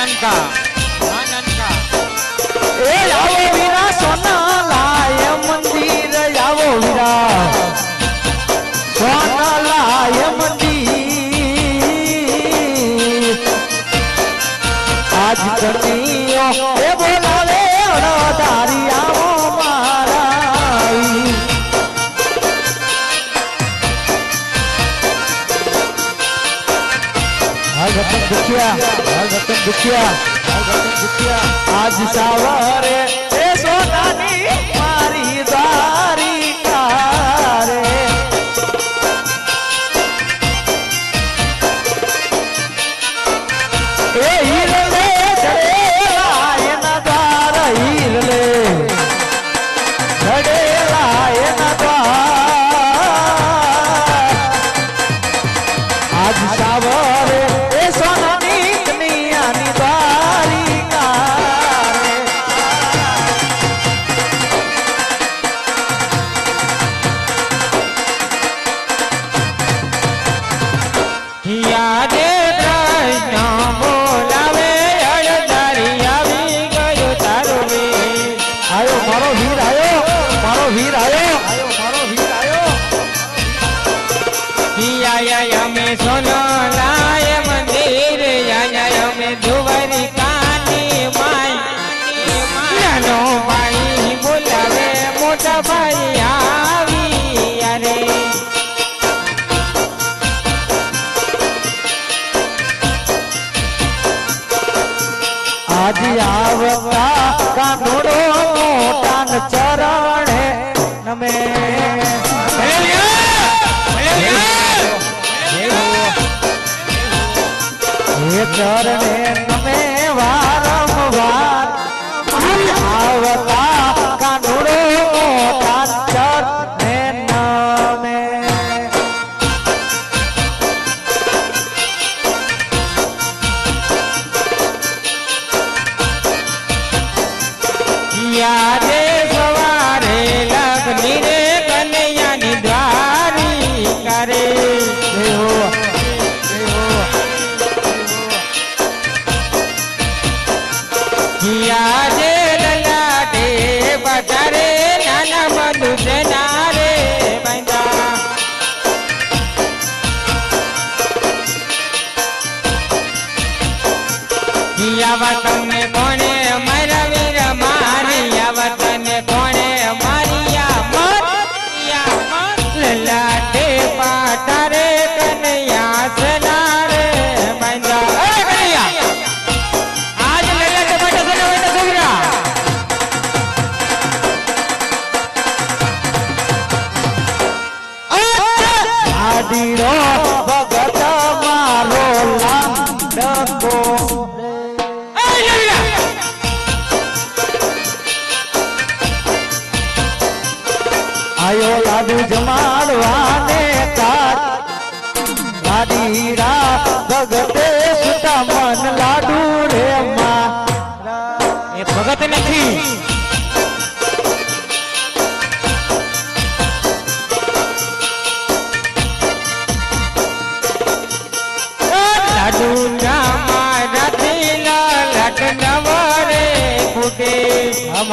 Kanan ka. Gautam ભૂખ્યા આજ સવારે Agora vem.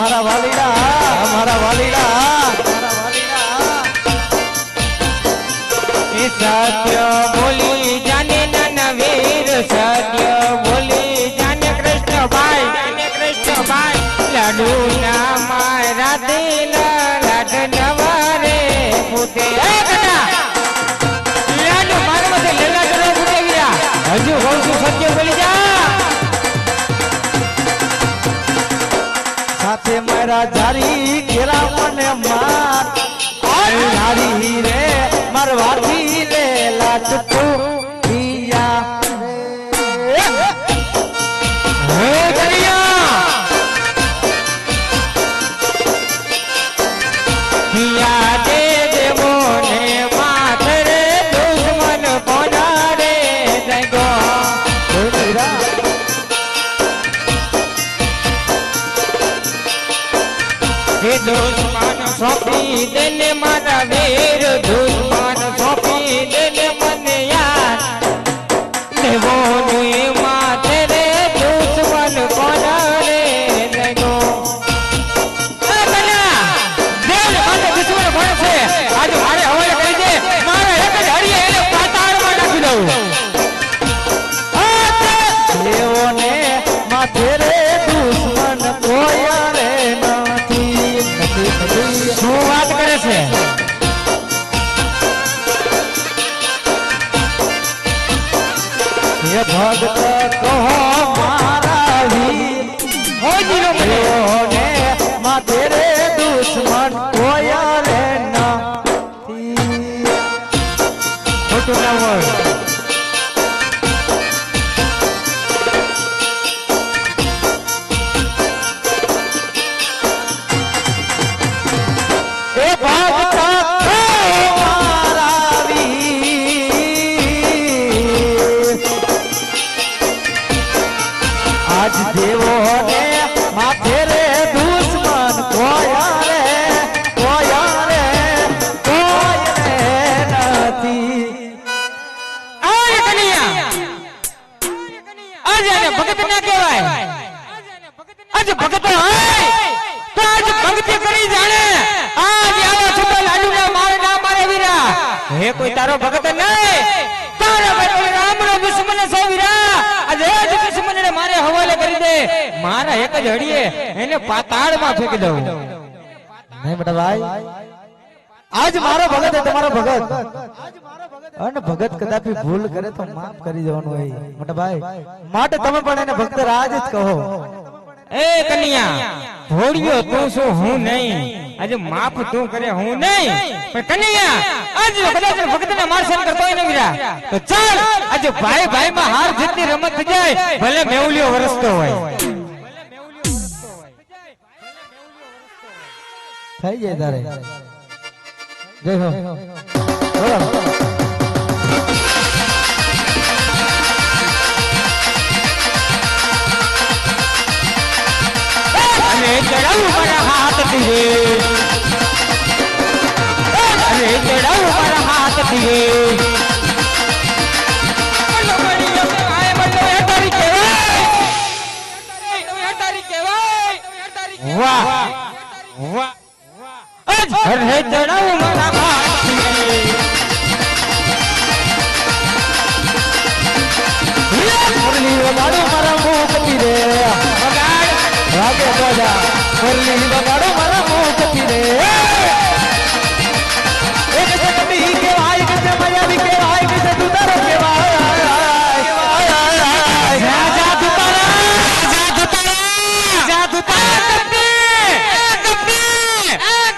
મારા વાલીડા મારા વાલીડા એ સાત ઘરા ધારી ઘેરા મને માર ધારી રે મારવાથી લે લાટ તું ખોટું ના હોય કોઈ તારો ભગત નહીં. તારા ભાઈ રામનો દુશ્મન છે વીરા. આજે જ દુશ્મનને મારે હવાલે કરી દે. મારા એક જ હડીએ, એને પાતાળમાં ફેંકી દઉં. નહીં બેટા ભાઈ. આજ મારો ભગત છે તમારો ભગત. અને ભગત કદાપી ભૂલ કરે તો માફ કરી દેવાનું હોય. મોટા ભાઈ, માટે તમે પણ એને ભક્ત રાજ જ કહો. એ કન્યા ભોળિયો તું શું હું નહીં. આજે માફ તું કરે હું નહીં. પણ કન્યા, આજે કદાચ ભક્ત ને મારસન કરતો હોય ને વીરા તો ચાલ, આજે ભાઈ ભાઈ માં હાર જીતની રમત થઈ જાય ભલે મેવલિયો વરસતો હોય. થઈ જાય તારે. જય હો. ચડાવું મારા હાથ ધીરે અને ચડાવું મારા હાથ. વાહ વાહ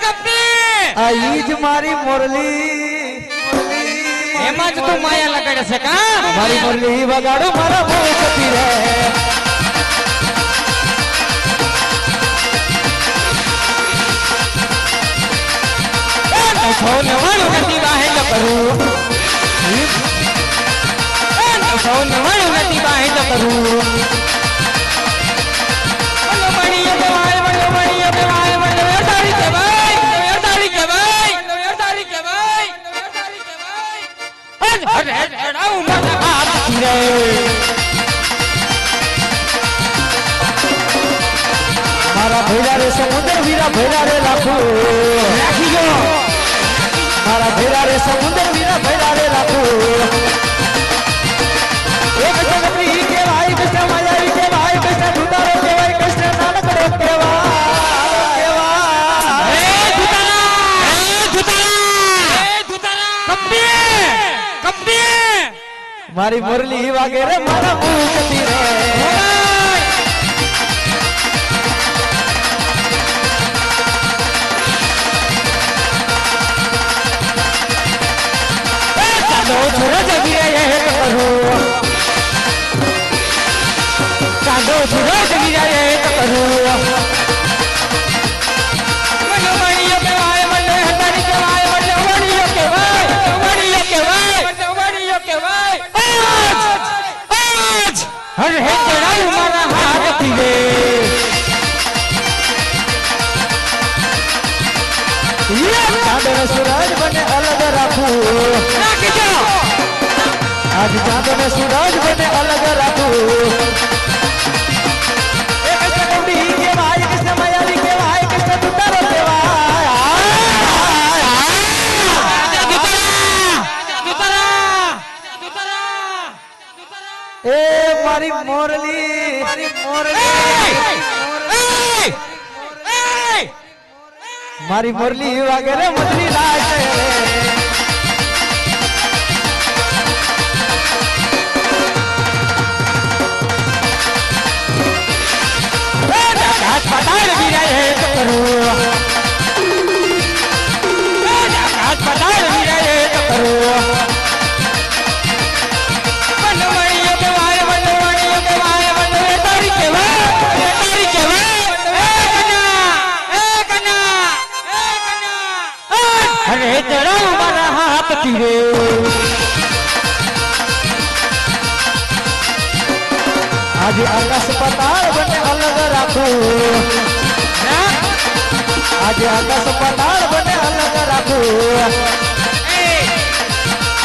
કપી આ ઈ જ મારી મુરલી એમાં જ તું માયા લગાડે છે કા મારી મુરલી વગાડો મારા મોકતી રે સૌ નવાણું નથી વાહે કરું. સૌ નવાણું નથી વાહે કરું. મારા ભેડા રે. સમુદ્ર વીરા ભેડા રે, લાખો. રાખી જો મારા ભેરા રે સમુદ્ર વીરા ભેરા રે એક કેવાય કૃષ્ણ માયાવી કેવાય કૃષ્ણ કેવાય નાનકડો કેવાય મારી મુરલી વાગે રે મારા મુકતી રે. ચાલો સૂરજ વિરાય હે કરું મનો મણીયો કહેવાય મનો હતારી કહેવાય મનો મણીયો કહેવાય મણીયો કહેવાય મનો મણીયો કહેવાય આજ આજ મોરલી મારી મોરલી મારી મોરલી વાગે રે. મોરલી લાગે अस्पताल પતાળ બને અલગ રાખું. આજે આકાશ પાતાળ બને અલગ રાખું.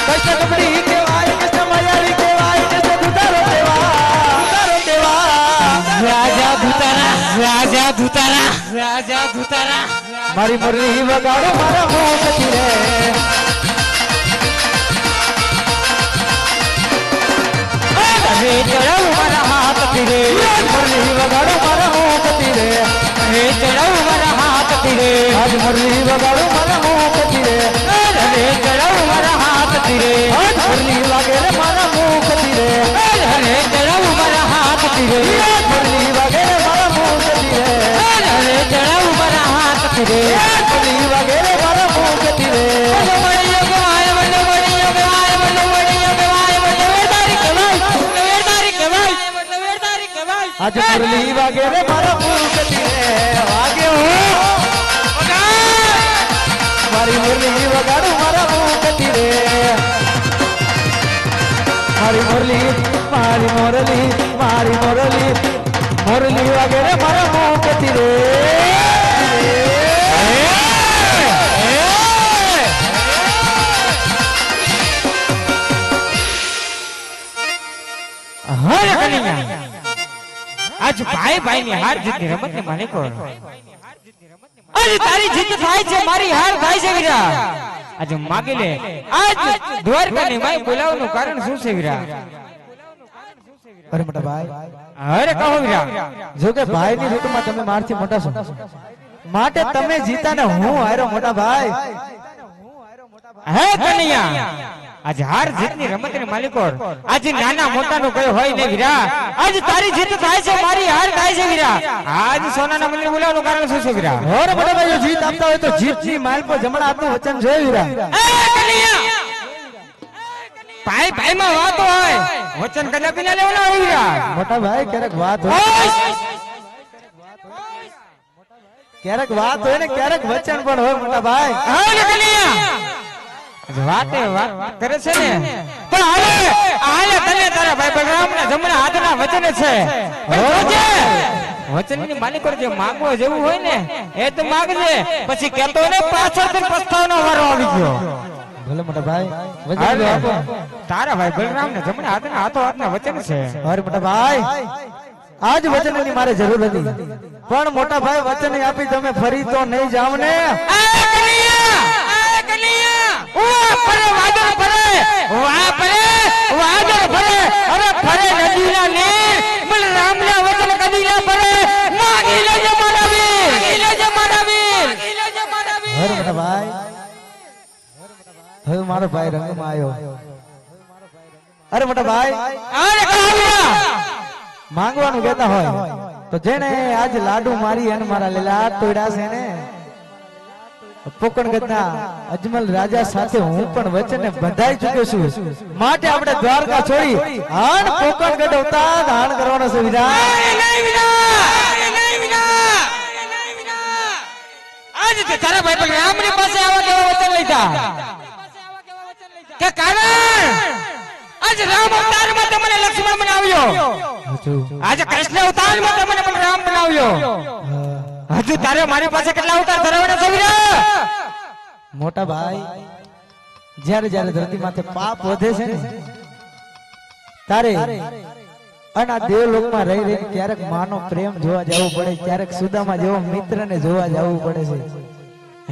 કૃષ્ણ કપડી કેવાય કૃષ્ણ મયારી કેવાય કૃષ્ણ દુધારો કેવાય દુધારો રાજા ધુતારા રાજા ધુતારા રાજા ધુતારા મારી મુરલી વગાડો મારા મોકતી રે. રે ચડાવ મારા હાથ પીરે રે ચડાવ મારા હાથ પીરે આજ મુરલી વગાડો મારા મોકતી રે રે ચડાવ મારા હાથ પીરે આજ મુરલી વાગે રે મારા મોકતી રે રે ચડાવ મારા હાથ પીરે મુરલી વાગે રે મારા મોકતી રે રે ચડાવ મારા હાથ પીરે મુરલી વાગે રે મારા મોકતી રે મુરલી, મારી મોરલી મારી મોરલી. મોરલી વાગે રે મારા મોપતિ રે. આજ ભાઈ ભાઈ ની હાર જીતની રમત ને માલિકો. આજ તારી જીત મારી હાર થાય છે, વીરા. આજ માગી લે આજ દ્વારકા ની માઈ બોલાવવાનું કારણ શું છે વીરા? અરે મોટા ભાઈ. અરે કહો વીરા. જો કે ભાઈ ની ઋતુમાં તમે મારથી મોટા છો. માટે તમે જીતા ને હું હારો મોટા ભાઈ. હે કનૈયા. આજ હાર જીતની રમતની માલિકો આજ નાના મોટા નું કયો હોય ને વીરા આજ તારી જીત થાય છે મારી હાર થાય છે વીરા આજ સોનાના મંદિર બોલાવવાનું કારણ શું છે વીરા હોર બડો ભાઈ જીત આપતા હોય તો જીતની માલ પર જમણા આપનું વચન છે વીરા એ કનૈયા! ભાઈ ભાઈ માં વાત હોય. વચન કદાપી ના લેવાના હોય. વીરા મોટા ભાઈ ક્યારેક વાત હોય. ક્યારેક વાત હોય ને ક્યારેક વચન પણ હોય મોટા ભાઈ. હા ને વાતે વાત કરે છે ને? પણ હવે હાલે તને તારા ભાઈ બલરામ ના જમણા હાથના વચન છે. પણ જોજે, વચનની માલિકો જે માંગવો જેવું હોય ને એ તો માંગજે. પછી કેતો ને પાછળથી પસ્તાવનો વારો આવી ગયો. ભલે મોટા ભાઈ વચન આપો તારા ભાઈ બલરામ ને જમણા હાથના હાથો હાથના વચન છે. અરે મોટા ભાઈ. આજ વચનની મારે જરૂર હતી પણ મોટા ભાઈ વચન આપી તમે ફરી તો નહીં જાવ ને ફરે વાદળ ફરે! વા ફરે! વાદળ ફરે! અરે ફરે નદીના નીર! બલરામના વચન કદી ના ફરે! માગી લેજે મારા વીર! માગી લેજે મારા વીર! માગી લેજે મારા વીર! અરે મોટા ભાઈ હવે મારો ભાઈ રંગમાં આવ્યો અરે મોટા ભાઈ અરે કાવ્યા! માંગવાનું કહેતા હોય તો જેને આજ લાડુ મારી અને મારા લીલા તોડ્યા છે ને પોકણ ગતના અજમલ રાજા સાથે હું પણ વચને બંધાઈ ચુક્યો છું. માટે આપણે દ્વારકા છોડી હાણ પોકણ ગઢ અવતાર ધારણ કરવાનો છે તારા ભાઈ પાસે આવા કેવા વચન લીધા? કે કારણ? આજ રામ અવતારમાં તમને લક્ષ્મણ બનાવ્યો. આજે કૃષ્ણ અવતારમાં તમને રામ બનાવ્યો. હજુ તારે મારી પાસે કેટલા અવતાર ધરાવવાના છે મોટા ભાઈ, જ્યારે જ્યારે ધરતી માથે પાપ વધે છે ને, તારે અને આ દેવલોકમાં રહી રહી ક્યારેક માનો પ્રેમ જોવા જવું પડે, ક્યારેક સુદામા જેવો મિત્રને જોવા જવું પડે છે.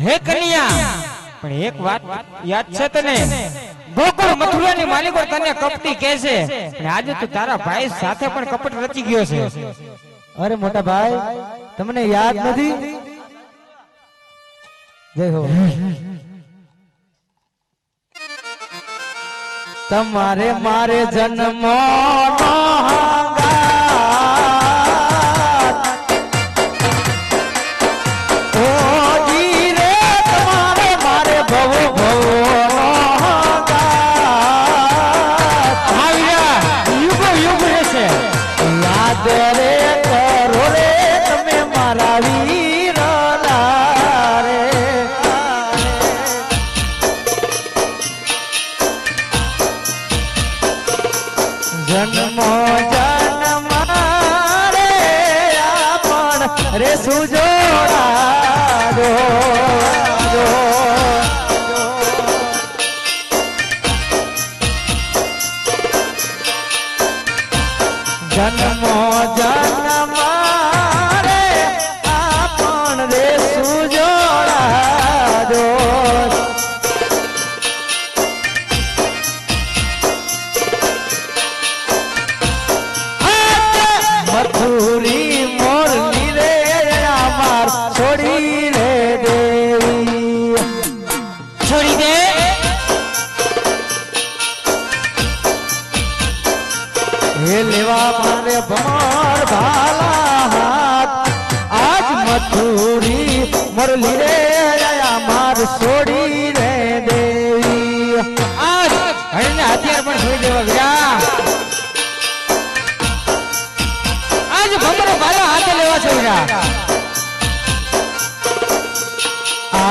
હે કન્યા, પણ એક વાત યાદ છે તને? ગોકુળ મથુરાની માલિકો તને કપટી કહે છે આજે તું તારા ભાઈ સાથે પણ કપટ રચી ગયો છે. અરે મોટા ભાઈ તમને યાદ નથી? જય હો. તમારે મારે જન્મ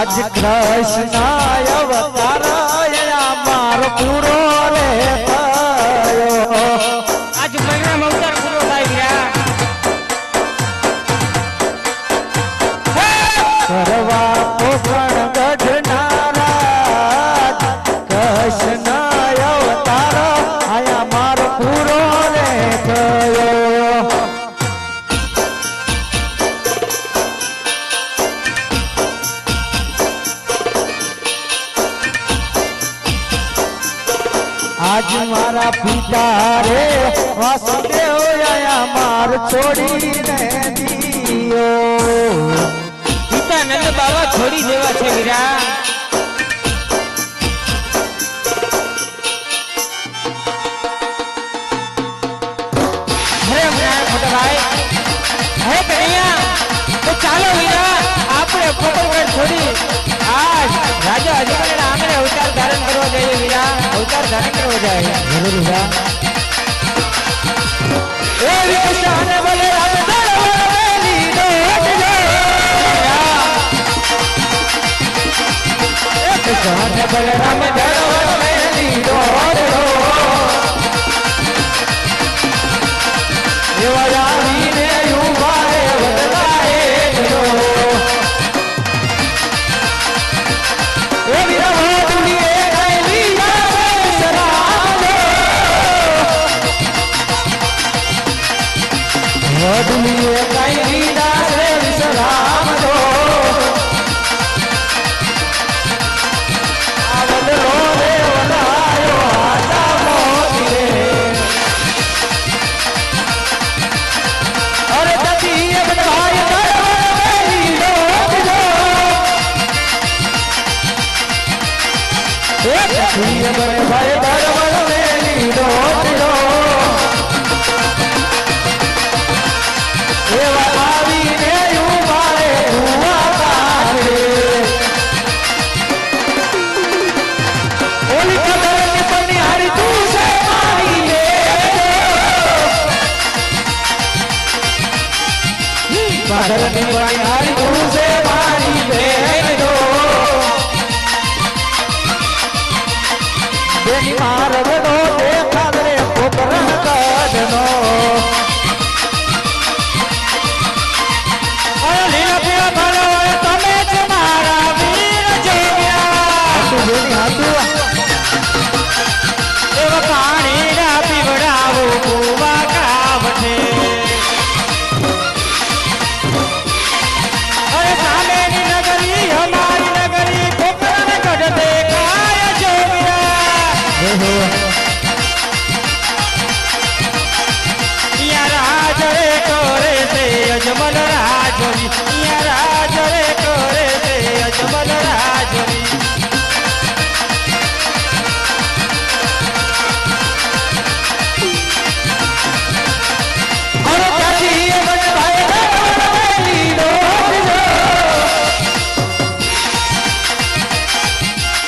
આજ કૃષ્ણ અવતાર મારો પૂરો માર છોડીને દિયો ગીતાનંદ બાબા છોડી દેવા છે વીરા ચાલો વીરા આપણે ફોટોગ્રાફ છોડી આ રાજા અજમેરના આંગણે અવતાર ધારણ કરવા જોઈએ વીરા અવતાર ધારણ કરવા કરવો જોઈએ જન બલરામ એવા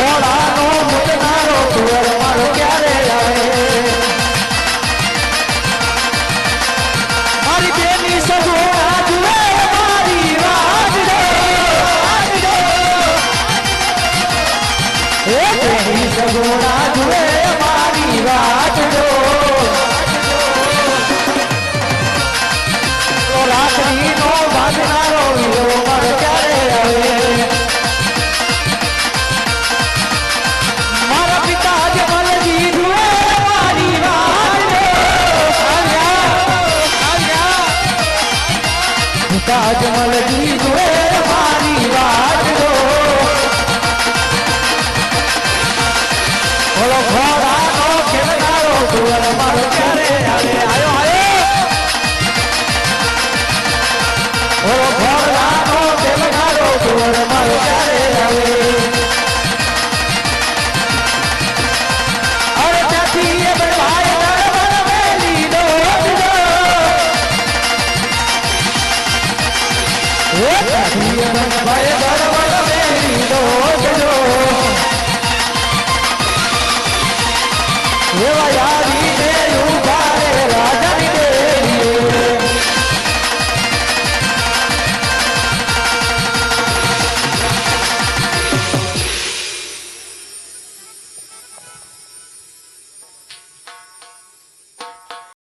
我来。